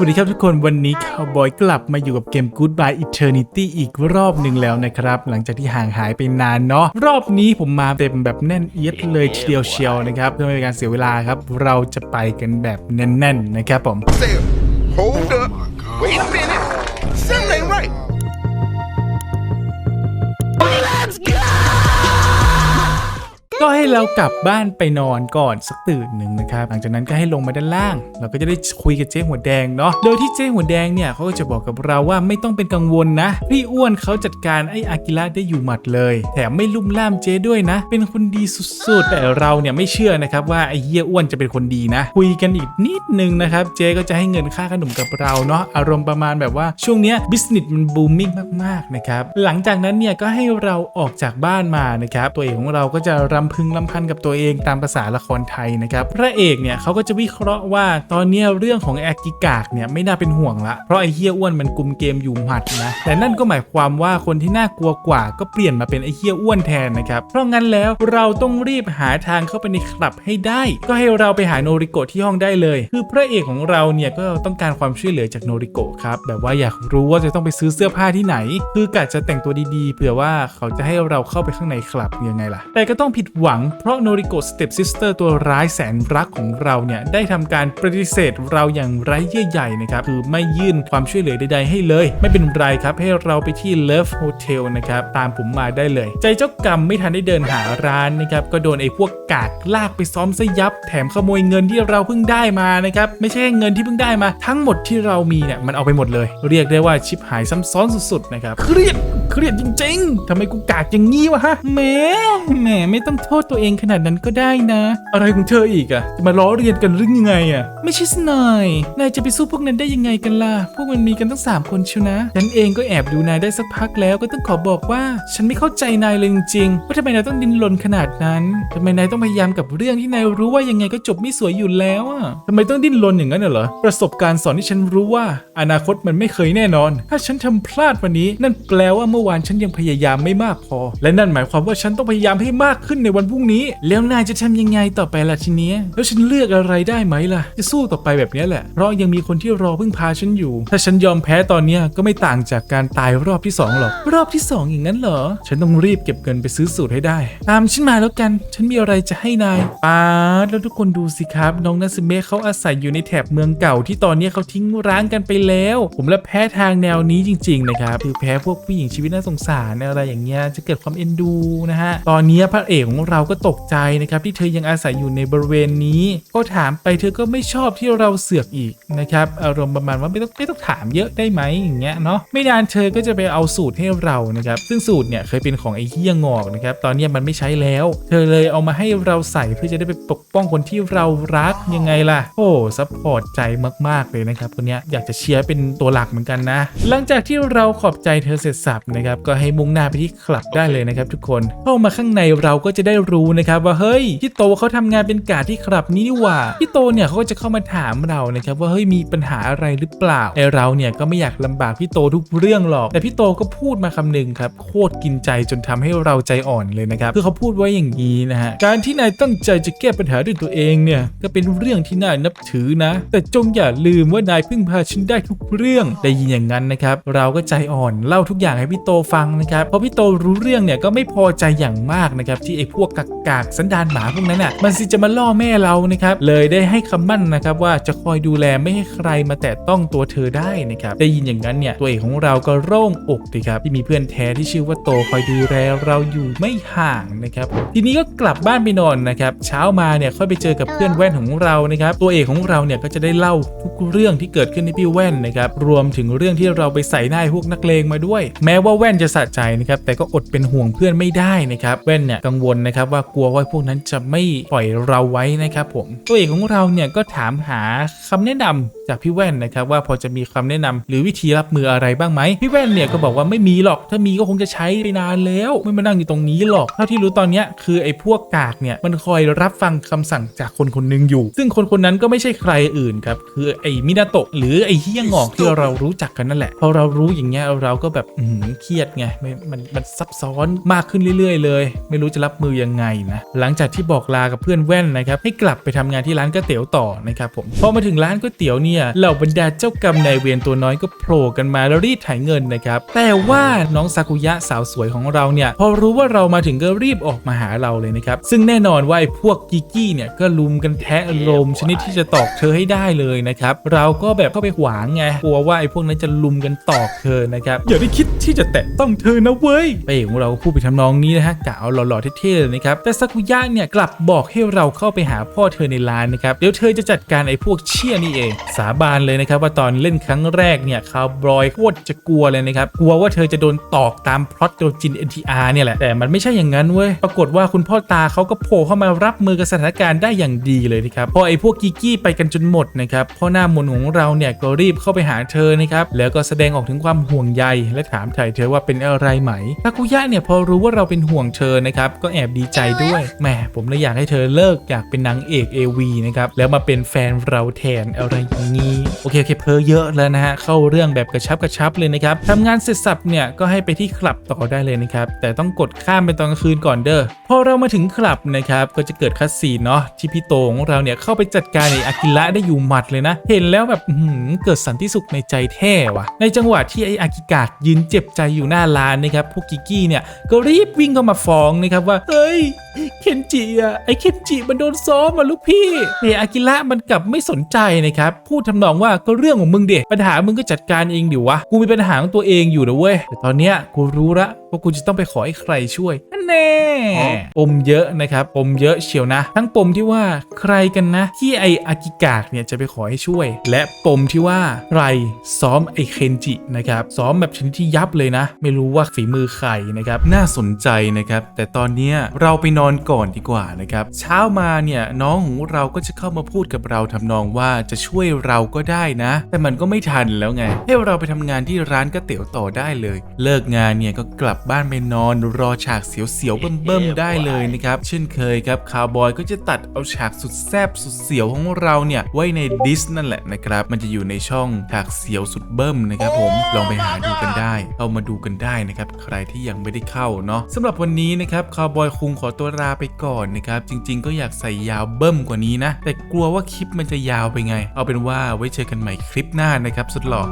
วัสดีครับทุกคนวันนี้คาวบอยกลับมาอยู่กับเกม Goodbye Eternity อีกรอบหนึ่งแล้วนะครับ หลังจากที่ห่างหายไปนานเนาะรอบนี้ผมมาเต็มแบบแน่นเอียดเลยทีเดียวเชียวนะครับเพื่อไม่เป็นการเสียเวลาครับ เราจะไปกันแบบแน่นๆนะครับผม hold up. Wait a minute. Something ก็ให้เรากลับบ้านไปนอนก่อนสักตื่นหนึ่งนะครับ หลังจากนั้นก็ให้ลงมาด้านล่าง เราก็จะได้คุยกับเจ๊หัวแดงเนาะ โดยที่เจ๊หัวแดงเนี่ยเขาก็จะบอกกับเราว่าไม่ต้องเป็นกังวลนะ พี่อ้วนเขาจัดการไอ้อากิระได้อยู่หมัดเลย แถมไม่ลุ่มล่ามเจ๊ด้วยนะ เป็นคนดีสุดๆ แต่เราเนี่ยไม่เชื่อนะครับว่าไอ้เหี้ยอ้วนจะเป็นคนดีนะ คุยกันอีกนิดนึงนะครับ เจ๊ก็จะให้เงินค่าขนมกับเราเนาะ อารมณ์ประมาณแบบว่าช่วงเนี้ยบิสเนสมันบูมมิ่งมากๆนะครับ หลังจากนั้นเนี่ยก็ให้เราออกจากบ้านมานะครับ ตัวเอกของเราก็จะรำพึงรำพันกับตัวเองตามภาษาละครไทยนะครับ พระเอกเนี่ยเขาก็จะวิเคราะห์ว่าตอนเนี้ยเรื่องของแอกิกากเนี่ยไม่น่าเป็นห่วงละ เพราะไอ้เฮียอ้วนมันกุมเกมอยู่หมัดนะ แต่นั่นก็หมายความว่าคนที่น่ากลัวกว่าก็เปลี่ยนมาเป็นไอ้เฮียอ้วนแทนนะครับ เพราะงั้นแล้วเราต้องรีบหาทางเข้าไปในคลับให้ได้ ก็ให้เราไปหาโนริโกะที่ห้องได้เลย คือพระเอกของเราเนี่ยก็ต้องการความช่วยเหลือจากโนริโกะครับ แบบว่าอยากรู้ว่าจะต้องไปซื้อเสื้อผ้าที่ไหน คือกะจะแต่งตัวดีๆ เผื่อว่าเขาจะให้เราเข้าไปข้างในคลับยังไงล่ะ แต่ก็ต้องผิดหวังเพราะโนริโกะสเต็ปซิสเตอร์ตัวร้ายแสนรักของเราเนี่ย ได้ทำการปฏิเสธเราอย่างไร้เยื่อใยนะครับ คือไม่ยื่นความช่วยเหลือใดๆให้เลย ไม่เป็นไรครับ ให้เราไปที่ Love Hotel นะครับ ตามผมมาได้เลย ใจเจ้ากรรมไม่ทันได้เดินหาร้านนะครับ ก็โดนไอ้พวกกากลากไปซ้อมซะยับ แถมขโมยเงินที่เราเพิ่งได้มานะครับ ไม่ใช่เงินที่เพิ่งได้มา ทั้งหมดที่เรามีเนี่ยมันเอาไปหมดเลย เรียกได้ว่าชิปหายซ้ำซ้อนสุดๆนะครับเครียดเครียดจริงๆทำไมกูกากอย่างงี้วะฮะแหมแหมไม่ต้องโทษตัวเองขนาดนั้นก็ได้นะ อะไรของเธออีกอะจะมาล้อเรียนกันหรือยังไงอะไม่ใช่สนายนายจะไปสู้พวกนั้นได้ยังไงกันล่ะพวกมันมีกันตั้งสามคนเชียวนะฉันเองก็แอบดูนายได้สักพักแล้วก็ต้องขอบอกว่า ฉันไม่เข้าใจนายเลยจริงๆว่าทำไมนายต้องดิ้นรนขนาดนั้นทำไมนายต้องพยายามกับเรื่องที่นายรู้ว่ายังไงก็จบไม่สวยอยู่แล้วอะทำไมต้องดิ้นรนอย่างนั้นเหรอประสบการณ์สอนให้ฉันรู้ว่า อนาคตมันไม่เคยแน่นอน ถ้าฉันทำพลาดวันนี้ นั่นแปลว่าเมื่อวานฉันยังพยายามไม่มากพอ และนั่นหมายความว่าฉันต้องพยายามให้มากขึ้นในวันพรุ่งนี้ แล้วนายจะทำยังไงต่อไปล่ะทีเนี้ยแล้วฉันเลือกอะไรได้ไหมล่ะ จะสู้ต่อไปแบบนี้แหละ เพราะยังมีคนที่รอพึ่งพาฉันอยู่ ถ้าฉันยอมแพ้ตอนเนี้ยก็ไม่ต่างจากการตายรอบที่สองหรอก รอบที่สองอย่างนั้นเหรอ ฉันต้องรีบเก็บเงินไปซื้อสูตรให้ได้ ตามฉันมาแล้วกัน ฉันมีอะไรจะให้นายป๊าแล้วทุกคนดูสิครับ น้องนาซึเมะเขาอาศัยอยู่ในแถบเมืองเก่าที่ตอนนี้เขาทิ้งร้างกันไปแล้ว ผมและแพ้ทางแนวนี้จริง ๆ นะครับคือแพ้พวกผู้หญิงชีวิตน่าสงสารอะไรอย่างเงี้ยจะเกิดความเอ็นดูนะฮะตอนนี้พระเอกของเราก็ตกใจนะครับที่เธอยังอาศัยอยู่ในบริเวณนี้ ก็ถามไปเธอก็ไม่ชอบที่เราเสือกอีกนะครับอารมณ์ประมาณว่าไม่ต้องไม่ต้องถามเยอะได้ไหมอย่างเงี้ยเนาะไม่นานเธอก็จะไปเอาสูตรให้เรานะครับซึ่งสูตรเนี่ยเคยเป็นของไอ้เฮียงอกนะครับตอนนี้มันไม่ใช้แล้ว เธอเลยเอามาให้เราใส่เพื่อจะได้ไปปกป้องคนที่เรารักยังไงล่ะโอ้ซัพพอร์ตใจมากๆเลยนะครับคนนี้อยากจะเชียร์เป็นตัวหลักเหมือนกันนะ หลังจากที่เราขอบใจเธอเสร็จสับนะครับก็ให้มุ่งหน้าไปที่คลับได้เลยนะครับทุกคนเข้ามาข้างในเราก็จะได้รู้นะครับว่าเฮ้ยพี่โตเขาทำงานเป็นการดที่คลับนี้นี่หว่าพี่โตเนี่ยเขาก็จะเข้ามาถามเรานะครับว่าเฮ้ยมีปัญหาอะไรหรือเปล่าไอเราเนี่ยก็ไม่อยากลำบากพี่โตทุกเรื่องหรอก แต่พี่โตก็พูดมาคำหนึ่งครับโคตรกินใจจนทำให้เราใจอ่อนเลยนะครับคือเขาพูดไว้อย่างนี้นะฮะการที่นายตั้งใจจะแก้ปัญหาด้วยตัวเองเนี่ยก็เป็นเรื่องที่น่านับถือนะ แต่จงอย่าลืมว่านายพึ่งพาฉันได้ทุกเรื่องได้ยินอย่างนั้นนะครับเราก็ใจอ่อนเล่าทุกอย่างให้พี่โตฟังนะครับพอพี่โตรู้เรื่องเนี่ยก็ไม่พอใจอย่างมากนะครับที่ไอ้พวกกากกากสันดานหมาพวกนั้นอะมันสิจะมาล่อแม่เรานะครับเลยได้ให้คำมั่นนะครับว่าจะคอยดูแลไม่ให้ใครมาแตะต้องตัวเธอได้นะครับได้ยินอย่างนั้นเนี่ยตัวเอกของเราก็โล่งอกดีครับที่มีเพื่อนแท้ที่ชื่อว่าโตคอยดูแลเราอยู่ไม่ห่างนะครับทีนี้ก็กลับบ้านไปนอนนะครับเช้ามาเนี่ยค่อยไปเจอกับเพื่อนแว่นของเรานะครับตัวเอกของเราเนี่ยก็จะได้เล่าทุกเรื่องที่เกิดขึ้นให้พี่แว่นนะครับรวมถึงเรื่องที่เราไปใส่หน้าห้พวกนักเลงมาด้วย แม้ว่าแว่นจะสะใจนะครับแต่ก็อดเป็นห่วงเพื่อนไม่ได้นะครับแว่นเนี่ยกังวลนะครับว่ากลัวว่าพวกนั้นจะไม่ปล่อยเราไว้นะครับผมตัวเอกของเราเนี่ยก็ถามหาคำแนะนำจากพี่แว่นนะครับว่าพอจะมีคำแนะนำหรือวิธีรับมืออะไรบ้างไหมพี่แว่นเนี่ยก็บอกว่าไม่มีหรอกถ้ามีก็คงจะใช้ไปนานแล้ว ไม่มานั่งอยู่ตรงนี้หรอกเท่าที่รู้ตอนนี้คือไอ้พวกกากเนี่ยมันคอยรับฟังคำสั่งจากคนคนหนึงอยู่ ซึ่งคนคนนั้นก็ไม่ใช่ใครอื่นครับคือไอ้มินาโตะหรือไอ้เฮียงอกที่เรารู้จักกันนั่นแหละพอเรารู้อย่างเงี้ยเราก็แบบอืมเครียดไงมันมันซับซ้อนมากขึ้นเรื่อย ๆ เลย ไม่รู้จะรับมือคือยังไงนะหลังจากที่บอกลากับเพื่อนแว่นนะครับให้กลับไปทำงานที่ร้านก๋วยเตี๋ยวต่อนะครับผมพอมาถึงร้านก๋วยเตี๋ยวเนี่ยเหล่าบรรดาเจ้ากรรมนายเวรตัวน้อยก็โผล่กันมาแล้วรีดไถเงินนะครับแต่ว่าน้องซากุยะสาวสวยของเราเนี่ยพอรู้ว่าเรามาถึงก็รีบออกมาหาเราเลยนะครับซึ่งแน่นอนว่าไอ้พวกกิกี้เนี่ยก็ลุมกันแทะลมชนิดที่จะตอกเธอให้ได้เลยนะครับเราก็แบบเข้าไปขวางไงกลัวว่าไอ้พวกนั้นจะลุมกันตอกเธอนะครับอย่าได้คิดที่จะแตะต้องเธอนะเว้ยไปของเราก็พูดไปทำนองนี้นะฮะกะเอาหล่อๆเท่ๆเลยนะครับแต่ซากุยะเนี่ยกลับบอกให้เราเข้าไปหาพ่อเธอในร้านนะครับเดี๋ยวเธอจะจัดการไอ้พวกเชี่ยนี่เอง สาบานเลยนะครับว่าตอนเล่นครั้งแรกเนี่ยคาวบอยโคตรจะกลัวเลยนะครับกลัวว่าเธอจะโดนตอกตามพล็อตโดจิน NTR เนี่ยแหละแต่มันไม่ใช่อย่างนั้นเว้ยปรากฏว่าคุณพ่อตาเขาก็โผล่เข้ามารับมือกับสถานการณ์ได้อย่างดีเลยนะครับพอไอ้พวกกิกกี้ไปกันจนหมดนะครับพ่อหน้ามนของเราเนี่ยก็รีบเข้าไปหาเธอนะครับแล้วก็แสดงออกถึงความห่วงใย และถามถ่ายเธอว่าเป็นอะไรไหมทาคุยะเนี่ยพอรู้ว่าเราเป็นห่วงเธอนะครับก็แอบดีใจด้วยแหมผมเลยอยากให้เธอเลิกอยากเป็นนางเอก AV นะครับแล้วมาเป็นแฟนเราแทนอะไรอย่างนี้โอเคโอเคเพอเยอะแล้วนะฮะเข้าเรื่องแบบกระชับกระชับเลยนะครับทำงานเสร็จสับเนี่ยก็ให้ไปที่คลับต่อได้เลยนะครับแต่ต้องกดข้ามไปตอนกลางคืนก่อนเด้อพอเรามาถึงคลับนะครับก็จะเกิดคัสซีนเนาะที่พี่โตของเราเนี่ยเข้าไปจัดการในอากิระได้อยู่หมัดเลยนะ เห็นแล้วแบบอื้อหือเกิดสันติสุขในใจแท้ว่ะ ในจังหวะที่ไออากิกากยืนเจ็บใจอยู่หน้าร้านนะครับพวกกิกกี้เนี่ยก็รีบวิ่งเข้ามาฟ้องนะครับว่าเฮ้ยเคนจิอะไอเคนจิมันโดนซ้อมมาลูกพี่แต่อากิระมันกลับไม่สนใจนะครับพูดทำนองว่าก็เรื่องของมึงเด็กปัญหามึงก็จัดการเองดิวะกูมีปัญหาของตัวเองอยู่นะเว้ยแต่ตอนเนี้ยกูรู้ละ ว่ากูจะต้องไปขอให้ใครช่วยนั่นแน่ปมเยอะนะครับปมเยอะเชียวนะ ทั้งปมที่ว่าใครกันนะ ที่ไออากิกากเนี่ยจะไปขอให้ช่วย และปมที่ว่าใครซ้อมไอเคนจินะครับซ้อมแบบชนิดที่ยับเลยนะ ไม่รู้ว่าฝีมือใครนะครับน่าสนใจนะครับ แต่ตอนเนี้ยเราไปนอนก่อนดีกว่านะครับ เช้ามาเนี่ยน้องของเราก็จะเข้ามาพูดกับเราทำนองว่าจะช่วยเราก็ได้นะ แต่มันก็ไม่ทันแล้วไงให้เราไปทำงานที่ร้านก๋วยเตี๋ยวต่อได้เลย เลิกงานเนี่ยก็กลับบ้านไปนอนรอฉากเสียวๆเบิ่มๆได้เลยนะครับ เช่นเคยครับคาวบอยก็จะตัดเอาฉากสุดแซบสุดเสียวของเราเนี่ยไว้ในดิสนั่นแหละนะครับ มันจะอยู่ในช่องฉากเสียวสุดเบิ่มนะครับ ผมลองไปหาดูกันได้เอามาดูกันได้นะครับ ใครที่ยังไม่ได้เข้าเนาะสำหรับวันนี้นะครับคาวบอยคุงขอตัวลาไปก่อนนะครับ จริง ๆ ก็อยากใส่ยาวเบิ่มกว่านี้นะ แต่กลัวว่าคลิปมันจะยาวไปไง เอาเป็นว่าไว้เจอกันใหม่คลิปหน้านะครับสุดหล่อ